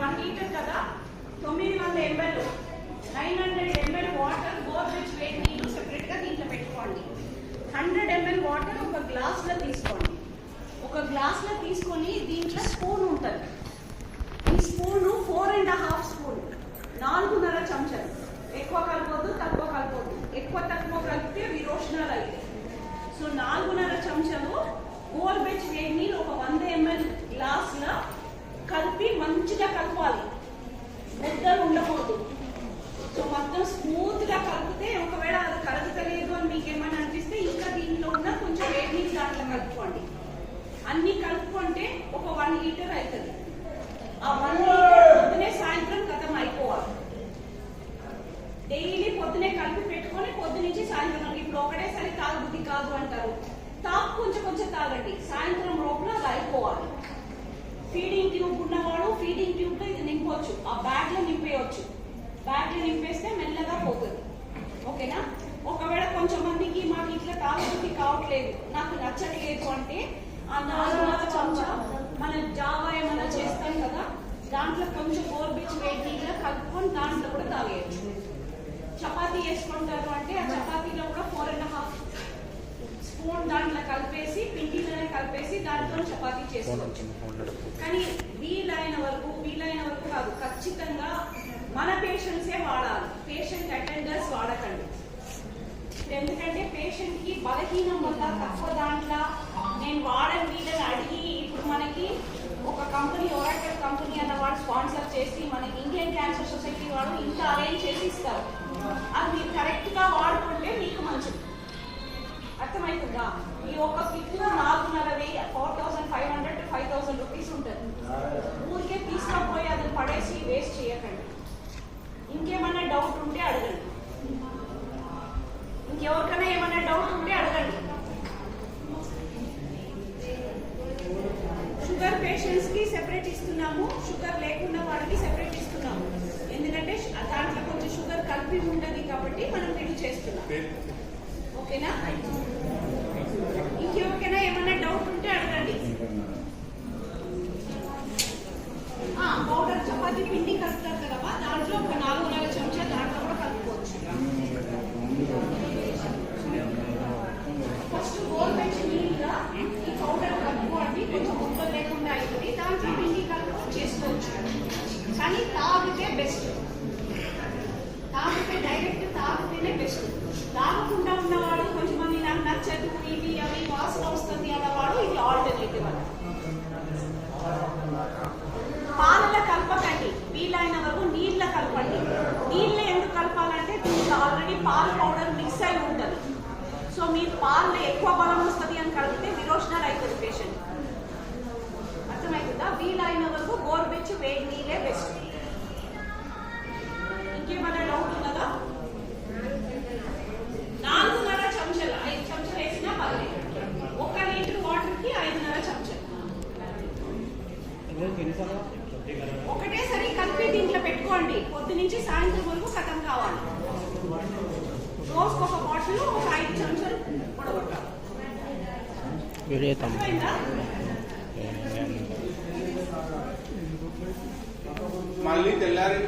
One litre కదా. తొమ్మిది వందల ML nine hundred ML water Godrej వేడి నీళ్ళు సెపరేట్గా దీంట్లో పెట్టుకోండి. హండ్రెడ్ ఎంఎల్ వాటర్ ఒక గ్లాస్లో తీసుకోండి. ఒక గ్లాస్లో తీసుకొని దీంట్లో స్పూన్ ఉంటుంది. ఈ spoon four and half spoon. నాలుగున్నర చెంచాలు. ఎక్కువ కలపొద్దు తక్కువ కలపొద్దు. ఎక్కువ తక్కువ కలిపితే విరోచనాలు అయితే సో నాలుగున్నర చెంచాలు గోల్బెచ్ వేడి నీళ్ళు ఒక వంద ఎంఎల్ గ్లాస్లో కలిపి మంచిగా కలపాలి. ముద్దలు ఉండకూడదు. సో మొత్తం స్మూత్గా కలిపితే ఒకవేళ అది కలుగుతలేదు అని మీకు ఏమైనా అనిపిస్తే ఇంకా దీంట్లో ఉన్న కొంచెం వేడి నీళ్ళు దాంట్లో కలుపుకోండి. అన్ని కలుపుకుంటే ఒక వన్ లీటర్ అవుతుంది. ఆ వన్ లీటర్ పొద్దునే సాయంత్రం కథం అయిపోవాలి. డైలీ పొద్దునే కలిపి పెట్టుకొని పొద్దు నుంచి సాయంత్రం ఇప్పుడు ఒకటేసారి తాగుబుద్ధి కాదు అంటారు. తాపు కొంచెం కొంచెం తాగండి. సాయంత్రం లోపల అది అయిపోవాలి ఫీడింగ్ ట్యూబ్ ఉన్నవాడు ఫీడింగ్ ట్యూబ్లో ఇది నింపొచ్చు. ఆ బ్యాగ్లో నింపేయచ్చు. బ్యాగ్లో నింపేస్తే మెల్లగా పోతుంది. ఓకేనా? ఒకవేళ కొంచెం మందికి మాకు ఇట్లా తాగుబుద్ధి కావట్లేదు నాకు నచ్చట్లేదు అంటే ఆ నాలుగున్నర చెంచా మన జావా ఏమైనా చేస్తాం కదా దాంట్లో కొంచెం గోర్బెచ్చు వేడి నీళ్ళ కలుపుకొని దాంట్లో కూడా తాగేయచ్చు. చపాతీ వేసుకుంటారు అంటే ఆ చపాతీలో కూడా ఫోర్ అండ్ హాఫ్ స్పూన్ దాంట్లో కలిపేసి పిండిలోనే దాంట్లో చపాతీ చేసుకోవచ్చు. కానీ వీలైన వరకు వీలైన వరకు కాదు ఖచ్చితంగా మన పేషెంట్సే వాడాలి. పేషెంట్ అటెండర్స్ వాడకండి. ఎందుకంటే పేషెంట్కి బలహీనం వల్ల తక్కువ దాంట్లో నేను వాడని వీళ్ళని అడిగి ఇప్పుడు మనకి ఒక కంపెనీ ఒరాకల్ కంపెనీ అన్న వాడు స్పాన్సర్ చేసి మనకి ఇండియన్ క్యాన్సర్ సొసైటీ వాడు ఇంత అరేంజ్ చేసి ఇస్తారు. అది మీరు కరెక్ట్గా వాడుకుంటే మీకు మంచిది. అర్థమవుతుందా? ఈ ఒక కిట్ నాలుగున్నర షుగర్ పేషెంట్స్కి సెపరేట్ ఇస్తున్నాము షుగర్ లేకుండా వాళ్ళకి సెపరేట్ ఇస్తున్నాము. ఎందుకంటే దాంట్లో కొంచెం షుగర్ కలిపి ఉండదు కాబట్టి మనం వీళ్ళు చేస్తున్నాం. ఓకేనా ఇంకెవరికైనా ఏమైనా డౌట్ ఉంటే అడగండి ఆ, పౌడర్ చపాతీ పిండి కలుపుతారు కదమ్మా దాంట్లో ఒక నాలుగున్నర చెంచా దాంట్లో కూడా కలుపుకోవచ్చు ఫస్ట్ గోల్మెచ్చి నీళ్ళ ఈ పౌడర్ కలుపుకోండి కొంచెం ముక్కలు లేకుండా అవుతుంది దాంట్లో పిండి కలుపు చేసుకోవచ్చు కానీ తాగితే బెస్ట్ తాగితే డైరెక్ట్ తాగితేనే బెస్ట్ తాగకుండా ఉన్నవాడు కొంచెం మంది నాకు నచ్చదు ఇవి అవి వాసన వస్తుంది అన్నవాడు ఇది ఆల్టర్నేటివ్ అన్నమాట పాలలో కలపకండి వీలైన వరకు నీళ్ళ కలపండి నీళ్ళ ఎందుకు కలపాలంటే దీంట్లో ఆల్రెడీ పాల పౌడర్ మిక్స్ అయి ఉంటుంది సో మీరు పాలలో ఎక్కువ బలం వస్తుంది అని కలిపితే విరోచనాలు అవుతుంది పేషెంట్ అర్థమవుతుందా వీలైన వరకు గోరుబెచ్చు వేడి నీళ్ళే బెస్ట్ ఇంకేమైనా డౌట్ ఉన్నదా నాలుగున్నర చెంచాలు ఐదు చెంచాలు వేసినా పర్లేదు ఒక లీటర్ వాటర్కి ఐదున్నర చెంచాలు ఒకటేసారి కలిపి దీంట్లో పెట్టుకోండి. పొద్దు నుంచి సాయంత్రం వరకు కథం కావాలి. రోజుకు ఒక బాటిల్ ఒక ఐదు చెంచాలు పొడగొట్టాలి. మళ్ళీ తెల్లారి